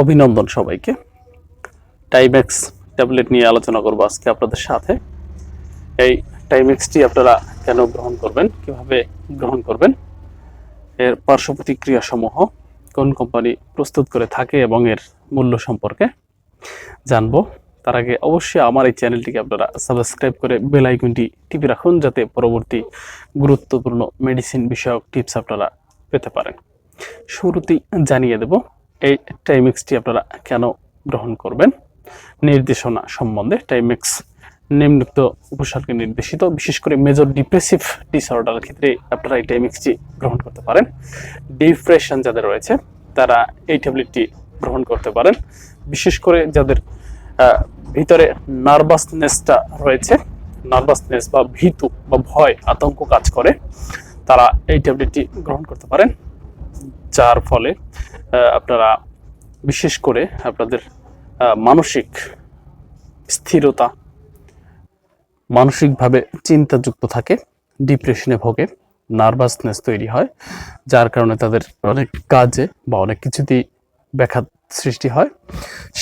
অভিনন্দন সবাইকে। Timex tablet নিয়ে আলোচনা করব আজকে আপনাদের সাথে। এই টাইমেক্সটি আপনারা কেন গ্রহণ করবেন, কীভাবে গ্রহণ করবেন, এর পার্শ্ব প্রতিক্রিয়া সমূহ কোন কোম্পানি প্রস্তুত করে থাকে এবং এর মূল্য সম্পর্কে জানব। তার আগে অবশ্যই আমার এই চ্যানেলটিকে আপনারা সাবস্ক্রাইব করে বেল আইকনটি টিপে রাখুন, যাতে পরবর্তী গুরুত্বপূর্ণ মেডিসিন বিষয়ক টিপস আপনারা পেতে পারেন। শুরুতেই জানিয়ে দেব এই টাইমিক্সটি আপনারা কেন গ্রহণ করবেন? নির্দেশনা সম্বন্ধে টাইমিক্স নিম্নোক্ত উপসর্গে নির্দেশিত, বিশেষ করে মেজর ডিপ্রেসিভ ডিসঅর্ডারের ক্ষেত্রে আপনারা এই টাইমিক্সটি গ্রহণ করতে পারেন। ডিপ্রেশন যাদের রয়েছে, তারা এই ট্যাবলেটটি গ্রহণ করতে পারেন। বিশেষ করে যাদের ভিতরে নার্ভাসনেসটা রয়েছে নার্ভাসনেস বা ভীতু বা ভয়, আতঙ্ক কাজ করে, তারা এই ট্যাবলেটটি গ্রহণ করতে পারেন। যার ফলে আপনারা বিশেষ করে আপনাদের মানসিক স্থিরতা, মানসিকভাবে চিন্তাযুক্ত থাকে ডিপ্রেশনে ভোগে নার্ভাসনেস তৈরি হয়, যার কারণে তাদের অনেক কাজে বা অনেক কিছুতেই ব্যাঘাত সৃষ্টি হয়।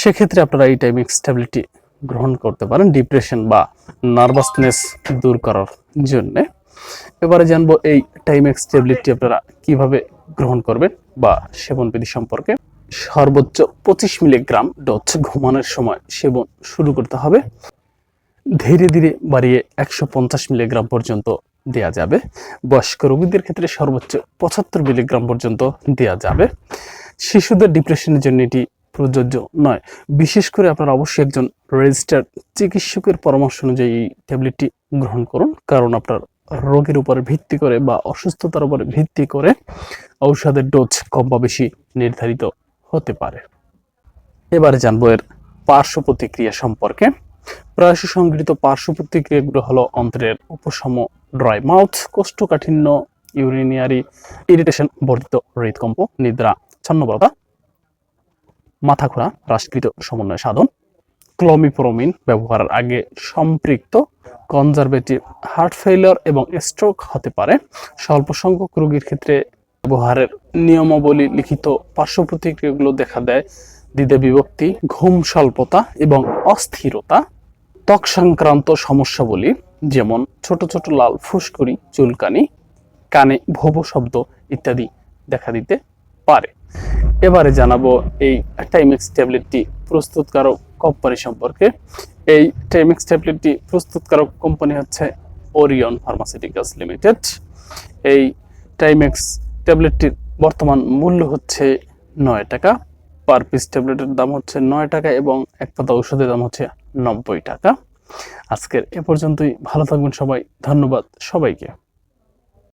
সেক্ষেত্রে আপনারা এই টাইমিক্স ট্যাবলেটটি গ্রহণ করতে পারেন ডিপ্রেশন বা নার্ভাসনেস দূর করার জন্যে। এবারে জানব এই টাইমেক্স ট্যাবলেটটি আপনারা কীভাবে গ্রহণ করবেন বা সেবন বিধি সম্পর্কে সর্বোচ্চ পঁচিশ মিলিগ্রাম ডোজ ঘুমানোর সময় সেবন শুরু করতে হবে। ধীরে ধীরে বাড়িয়ে একশো পঞ্চাশ মিলিগ্রাম পর্যন্ত দেয়া যাবে। বয়স্ক রোগীদের ক্ষেত্রে সর্বোচ্চ পঁচাত্তর মিলিগ্রাম পর্যন্ত দেয়া যাবে। শিশুদের ডিপ্রেশনের জন্য এটি প্রযোজ্য নয়। বিশেষ করে আপনারা অবশ্যই একজন রেজিস্টার্ড চিকিৎসকের পরামর্শ অনুযায়ী এই ট্যাবলেটটি গ্রহণ করুন, কারণ আপনার রোগের উপরে ভিত্তি করে বা অসুস্থতার উপরে ভিত্তি করে ঔষধের ডোজ কম বা বেশি নির্ধারিত হতে পারে। এবারে জানব এর পার্শ্ব প্রতিক্রিয়া সম্পর্কে। প্রায়শ সংগৃহীত পার্শ্ব প্রতিক্রিয়াগুলো হলো অন্ত্রের উপশম ড্রাই মাউথ, কোষ্ঠকাঠিন্য ইউরিনিয়ারি ইরিটেশন, বর্ধিত হৃদকম্প, নিদ্রা ছন্নবরতা মাথা ঘোরা হ্রাসকৃত সমন্বয় সাধন ক্লোমিপ্রোমিন ব্যবহারের আগে সম্পৃক্ত কনজারভেটিভ হার্ট ফেইলিওর এবং স্ট্রোক হতে পারে। স্বল্প সংখ্যক রোগীর ক্ষেত্রে ব্যবহারের নিয়মাবলী লিখিত পার্শ্ব প্রতিক্রিয়াগুলো দেখা দেয়। দ্বিধা বিভক্তি, ঘুম স্বল্পতা এবং অস্থিরতা, ত্বক সংক্রান্ত সমস্যাবলী, যেমন ছোট ছোট লাল ফুসকুড়ি, চুলকানি, কানে ভোব শব্দ ইত্যাদি দেখা দিতে পারে। এবারে জানাব এই টাইমিক্স ট্যাবলেটটি প্রস্তুতকারক কোম্পানি সম্পর্কে। এই টাইমিক্স ট্যাবলেটটি প্রস্তুতকারক কোম্পানি হচ্ছে ওরিয়ন ফার্মাসিউটিক্যালস লিমিটেড এই টাইমেক্স ট্যাবলেটটির বর্তমান মূল্য হচ্ছে নয় টাকা। পার পিস ট্যাবলেটের দাম হচ্ছে নয় টাকা এবং এক পাতা ঔষধের দাম হচ্ছে নব্বই টাকা। আজকের এ পর্যন্তই। ভালো থাকবেন সবাই। ধন্যবাদ সবাইকে।